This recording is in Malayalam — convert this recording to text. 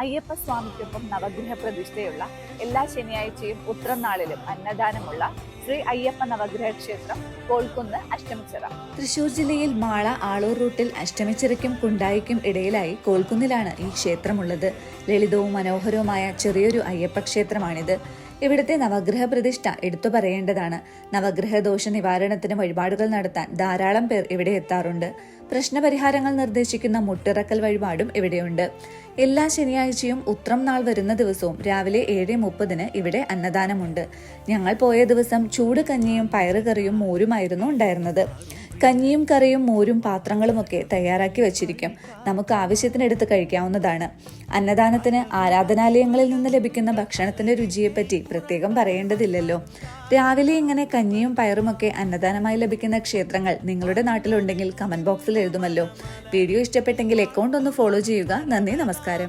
അയ്യപ്പസ്വാമിക്കൊപ്പം നവഗ്രഹ പ്രതിഷ്ഠയുള്ള എല്ലാ ശനിയാഴ്ചയും ഉത്രനാളിലും അന്നദാനമുള്ള ശ്രീ അയ്യപ്പ നവഗ്രഹ ക്ഷേത്രം കോൽക്കുന്ന് അഷ്ടമിച്ചിറ. തൃശൂർ ജില്ലയിൽ മാള ആളൂർ റൂട്ടിൽ അഷ്ടമിച്ചിറയ്ക്കും കുണ്ടായിക്കും ഇടയിലായി കോൽക്കുന്നിലാണ് ഈ ക്ഷേത്രമുള്ളത്. ലളിതവും മനോഹരവുമായ ചെറിയൊരു അയ്യപ്പ ക്ഷേത്രമാണിത് ഇവിടുത്തെ നവഗ്രഹ പ്രതിഷ്ഠ എടുത്തു പറയേണ്ടതാണ്. നവഗ്രഹ ദോഷ നിവാരണത്തിന് വഴിപാടുകൾ നടത്താൻ ധാരാളം പേർ ഇവിടെ എത്താറുണ്ട്. പ്രശ്നപരിഹാരങ്ങൾ നിർദ്ദേശിക്കുന്ന മുട്ടിറക്കൽ വഴിപാടും ഇവിടെയുണ്ട്. എല്ലാ ശനിയാഴ്ചയും ഉത്രം നാൾ വരുന്ന ദിവസവും രാവിലെ ഏഴ് മുപ്പതിന് ഇവിടെ അന്നദാനമുണ്ട്. ഞങ്ങൾ പോയ ദിവസം ചൂട് കഞ്ഞിയും പയറുകറിയും മോരുമായിരുന്നു ഉണ്ടായിരുന്നത്. കഞ്ഞിയും കറിയും മോരും പാത്രങ്ങളുമൊക്കെ തയ്യാറാക്കി വച്ചിരിക്കും. നമുക്ക് ആവശ്യത്തിന് എടുത്ത് കഴിക്കാവുന്നതാണ്. അന്നദാനത്തിന് ആരാധനാലയങ്ങളിൽ നിന്ന് ലഭിക്കുന്ന ഭക്ഷണത്തിന്റെ രുചിയെപ്പറ്റി പ്രത്യേകം പറയേണ്ടതില്ലല്ലോ. രാവിലെ ഇങ്ങനെ കഞ്ഞിയും പയറുമൊക്കെ അന്നദാനമായി ലഭിക്കുന്ന ക്ഷേത്രങ്ങൾ നിങ്ങളുടെ നാട്ടിലുണ്ടെങ്കിൽ കമന്റ് ബോക്സിൽ എഴുതുമല്ലോ. വീഡിയോ ഇഷ്ടപ്പെട്ടെങ്കിൽ അക്കൗണ്ട് ഒന്ന് ഫോളോ ചെയ്യുക. നന്ദി നമസ്കാരം.